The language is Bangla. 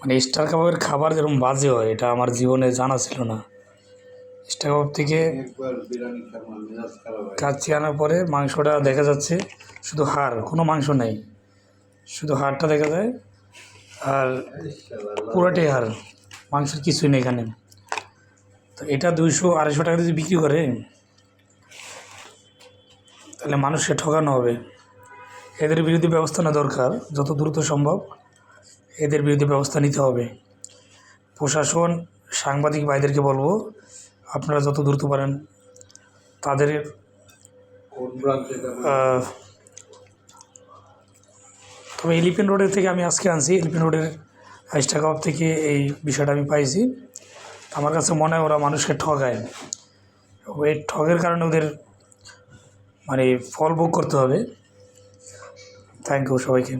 মানে স্টার কাবাবের খাবার যেরকম বাজে হয়, এটা আমার জীবনে জানা ছিল না। স্টার কাবাব থেকে কাচ্চি আনার পরে মাংসটা দেখা যাচ্ছে শুধু হাড়, কোনো মাংস নেই। শুধু হাড়টা দেখা যায় আর পুরোটাই হাড়, মাংসের কিছুই নেই এখানে। তো এটা দুইশো আড়াইশো টাকা যদি বিক্রি করে, তাহলে মানুষকে ঠকানো হবে। এদের বিরুদ্ধে ব্যবস্থা নেওয়া দরকার, যত দ্রুত সম্ভব। এদের বিরুদ্ধে ব্যবস্থা নিতে হবে। প্রশাসন সাংবাদিক ভাইদেরকে বলব আপনারা যত দ্রুত পারেন তাদের তবে এলিফেন্ট রোডের থেকে আমি আজকে আনছি। এলিফেন্ট রোডের হাইস্টা কাপ থেকে এই বিষয়টা আমি পাইছি। আমার কাছে মনে হয় ওরা মানুষকে ঠকায় এই ঠগের কারণে ওদের মানে ফল ভোগ করতে হবে। থ্যাংক ইউ সবাইকে।